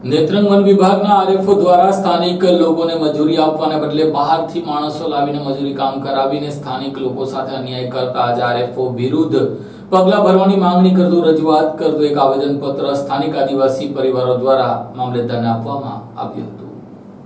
Netrang one વિભાગના RFO દ્વારા સ્થાનિક લોકોને મજૂરી આપવાને બદલે બહારથી માણસો લાવીને મજૂરી કામ કરાવીને સ્થાનિક લોકો સાથે અન્યાય કરતા આજે આરએફઓ વિરુદ્ધ પગલા ભરવાની માંગણી કરતું રજૂઆત કરતું એક આવેદનપત્ર સ્થાનિક આદિવાસી પરિવારો દ્વારા મામલતદારને આપવામાં આવ્યું હતું.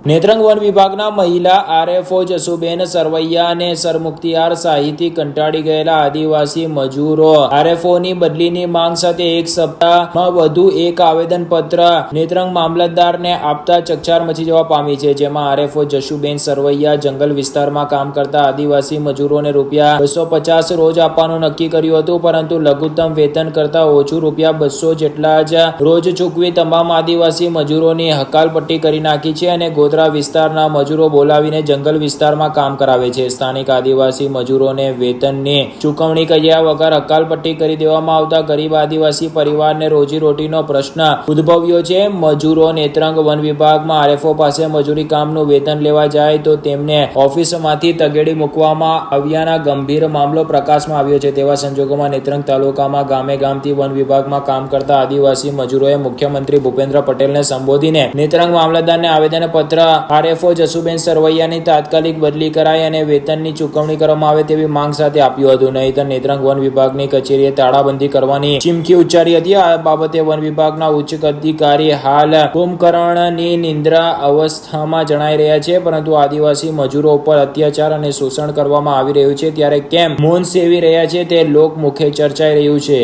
નેત્રંગ વન વિભાગના મહિલા આરએફઓ જસુબેન સરવૈયા અને સરમુક્તિયાર સાહિતી કંટાળી ગયેલા આદિવાસી મજૂરો. આરએફઓની બદલીની માંગ સાથે એક સપ્તાહમાં વધુ એક આવેદનપત્ર નેત્રંગ મામલતદારને આપતા ચકચાર મચી જવા પામી છે, જેમાં આરએફઓ જશુબેન સરવૈયા જંગલ વિસ્તારમાં કામ કરતા આદિવાસી મજૂરોને રૂપિયા બસો પચાસ રોજ આપવાનું નક્કી કર્યું હતું, પરંતુ લઘુત્તમ વેતન કરતા ઓછું રૂપિયા બસો જેટલા જ રોજ ચૂકવી તમામ આદિવાસી મજૂરોની હકાલપટ્ટી કરી નાખી છે અને ગોધરા વિસ્તારના મજૂરો બોલાવીને જંગલ વિસ્તારમાં કામ કરાવે છે. સ્થાનિક આદિવાસી મજૂરોને વેતનને ચૂકવણી કર્યા વગર હકાલપટ્ટી કરી દેવામાં આવતા ગરીબ આદિવાસી પરિવારને રોજીરોટીનો પ્રશ્ન ઉદ્ભવ્યો છે. મજૂરો નેત્રંગ વન વિભાગમાં આરએફઓ પાસે મજૂરી કામનું વેતન લેવા જાય તો તેમને ઓફિસમાંથી તગેડી મૂકવામાં આવ્યાના ગંભીર મામલો પ્રકાશમાં આવ્યો છે. તેવા સંજોગોમાં નેત્રંગ તાલુકામાં ગામે ગામથી વન વિભાગમાં કામ કરતા આદિવાસી મજૂરોએ મુખ્યમંત્રી ભૂપેન્દ્ર પટેલને સંબોધીને નેત્રંગ મામલતદારને આવેદનપત્ર આરએફઓ જસુબેન સરવૈયાની તાત્કાલિક બદલી કરાય અને વેતનની ચૂકવણી કરવામાં આવે તેવી માંગ સાથે આપ્યું હતું. નહીતર નેત્રંગ વન વિભાગની કચેરીએ તાળાબંધી કરવાની ચીમકી ઉચ્ચારી હતી. આ બાબતે વન વિભાગના ઉચ્ચ અધિકારી હાલ કુંભકર્ણની નિંદ્રા અવસ્થામાં જણાઈ રહ્યા છે, પરંતુ આદિવાસી મજૂરો ઉપર અત્યાચાર અને શોષણ કરવામાં આવી રહ્યું છે. ત્યારે કેમ મૌન સેવી રહ્યા છે તે લોકમુખે ચર્ચાઈ રહ્યું છે.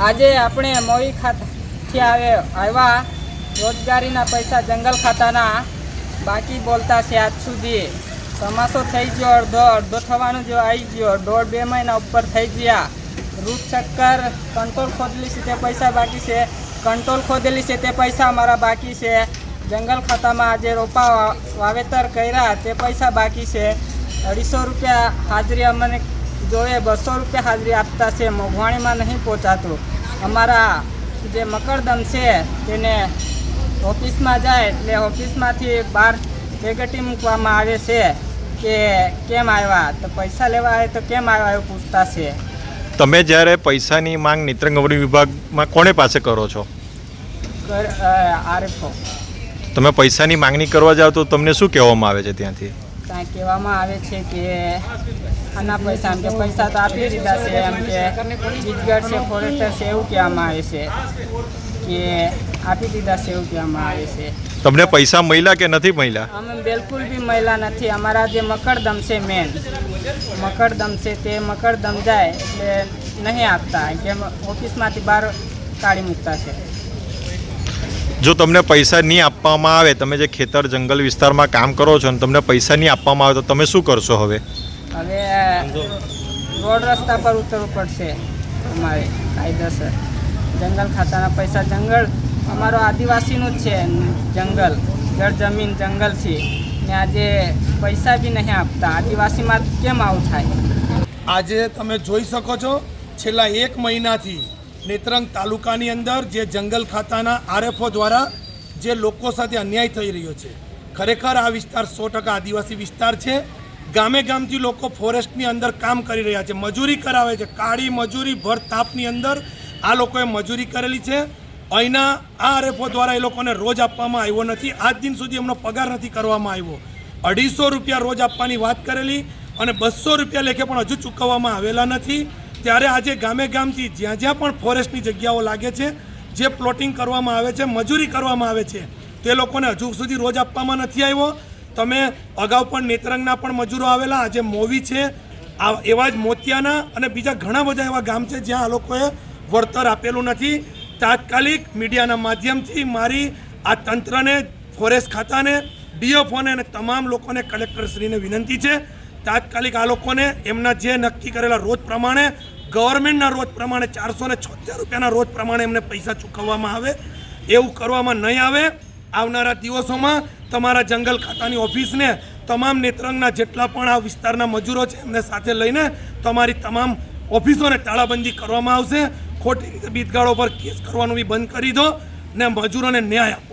આજે આપણે મોવી ખાતે આવ્યા રોજગારીના પૈસા જંગલ ખાતાના બાકી બોલતા છે આજ સુધી. ચોમાસો થઈ ગયો, અડધો અડધો થવાનો જો આવી ગયો. દોઢ બે મહિના ઉપર થઈ ગયા. રૂટ ચક્કર, કંટ્રોલ ખોદેલી છે તે પૈસા બાકી છે. કંટ્રોલ ખોદેલી છે તે પૈસા અમારા બાકી છે. જંગલ ખાતામાં આજે રોપા વાવેતર કર્યા, તે પૈસા બાકી છે. અઢીસો રૂપિયા હાજરી અમને જોવે બસો રૂપિયા હાજરી આપતા છે. મોંઘવાણીમાં નહીં પહોંચાતું. અમારા જે મકરદમ છે, તેને ઓફિસમાં જાય એટલે ઓફિસમાંથી બહાર વેગટી મૂકવામાં આવે છે કે કેમ આવ્યા? તો પૈસા લેવા આવે તો કેમ આવ્યા એવું પૂછતા છે. તમે જ્યારે પૈસાની માંગ નિત્રંગવરી વિભાગમાં કોને પાસે કરો છો? કર આરએફઓ. તમે પૈસાની માંગણી કરવા જાઓ તો તમને શું કહેવામાં આવે છે ત્યાંથી? ત્યાં કહેવામાં આવે છે કે આના પૈસા એમ કે પૈસા તો આપી દીધા છે એમ કે બીજગઢ છે ફોરેસ્ટર છે એવું કહેવામાં આવે છે. કે આપી દીધા છે એવું કહેવામાં આવે છે. તમને પૈસા મળ્યા કે નથી મળ્યા? અમે બિલકુલ બી મહિલા નથી. અમારા જે મકરદમ છે મેન મકરદમ છે તે મકરદમ જાય એટલે નહીં આપતા કેમ ઓફિસમાંથી બહાર કાઢી મૂકતા છે. જો તમને પૈસા નહીં આપવામાં આવે તમે જે ખેતર જંગલ વિસ્તારમાં કામ કરો છો અને તમને પૈસા નહીં આપવામાં આવે તો તમે શું કરશો હવે? હવે રોડ રસ્તા પર ઉતરવું પડશે અમારે કાયદેસર. જંગલ ખાતાના પૈસા જંગલ. અમારો આદિવાસીનું જ છે જંગલ. જળ જમીન જંગલ છે. ને આજે પૈસા બી નહીં આપતા. આદિવાસીમાં કેમ આવું થાય? આજે તમે જોઈ શકો છો, છેલ્લા એક મહિનાથી નેત્રંગ તાલુકાની અંદર જે જંગલ ખાતાના આરએફઓ દ્વારા જે લોકો સાથે અન્યાય થઈ રહ્યો છે, ખરેખર આ વિસ્તાર સો ટકા આદિવાસી વિસ્તાર છે. ગામે ગામથી લોકો ફોરેસ્ટની અંદર કામ કરી રહ્યા છે. મજૂરી કરાવે છે. કાળી મજૂરી ભર તાપની અંદર આ લોકોએ મજૂરી કરેલી છે. અહીંના આ આરએફઓ દ્વારા એ લોકોને રોજ આપવામાં આવ્યો નથી. આજ દિન સુધી એમનો પગાર નથી કરવામાં આવ્યો. અઢીસો રૂપિયા રોજ આપવાની વાત કરેલી અને બસો રૂપિયા લેખે પણ હજુ ચૂકવવામાં આવેલા નથી. ત્યારે આજે ગામે ગામથી જ્યાં જ્યાં પણ ફોરેસ્ટની જગ્યાઓ લાગે છે, જે પ્લોટિંગ કરવામાં આવે છે, મજૂરી કરવામાં આવે છે, તે લોકોને હજુ સુધી રોજ આપવામાં નથી આવ્યો. તમે અગાઉ પણ નેત્રંગના પણ મજૂરો આવેલા, આજે મોવી છે, આ એવા જ મોતિયાના અને બીજા ઘણા બધા એવા ગામ છે જ્યાં આ લોકોએ વળતર આપેલું નથી. તાત્કાલિક મીડિયાના માધ્યમથી મારી આ તંત્રને, ફોરેસ્ટ ખાતાને ડીએફઓને અને તમામ લોકોને કલેક્ટરશ્રીને વિનંતી છે. તાત્કાલિક આ લોકોને એમના જે નક્કી કરેલા રોજ પ્રમાણે, ગવર્મેન્ટના રોજ પ્રમાણે ચારસો ને છોતેર રૂપિયાના રોજ પ્રમાણે એમને પૈસા ચૂકવવામાં આવે. એવું કરવામાં નહીં આવે. આવનારા દિવસોમાં તમારા જંગલ ખાતાની ઓફિસને, તમામ નેત્રંગના જેટલા પણ આ વિસ્તારના મજૂરો છે એમને સાથે લઈને તમારી તમામ ઓફિસોને તાળાબંધી કરવામાં આવશે. ખોટી રીતે બીતગાળો પર કેસ કરવાનું બી બંધ કરી દો ને મજૂરોને ન્યાય આપો.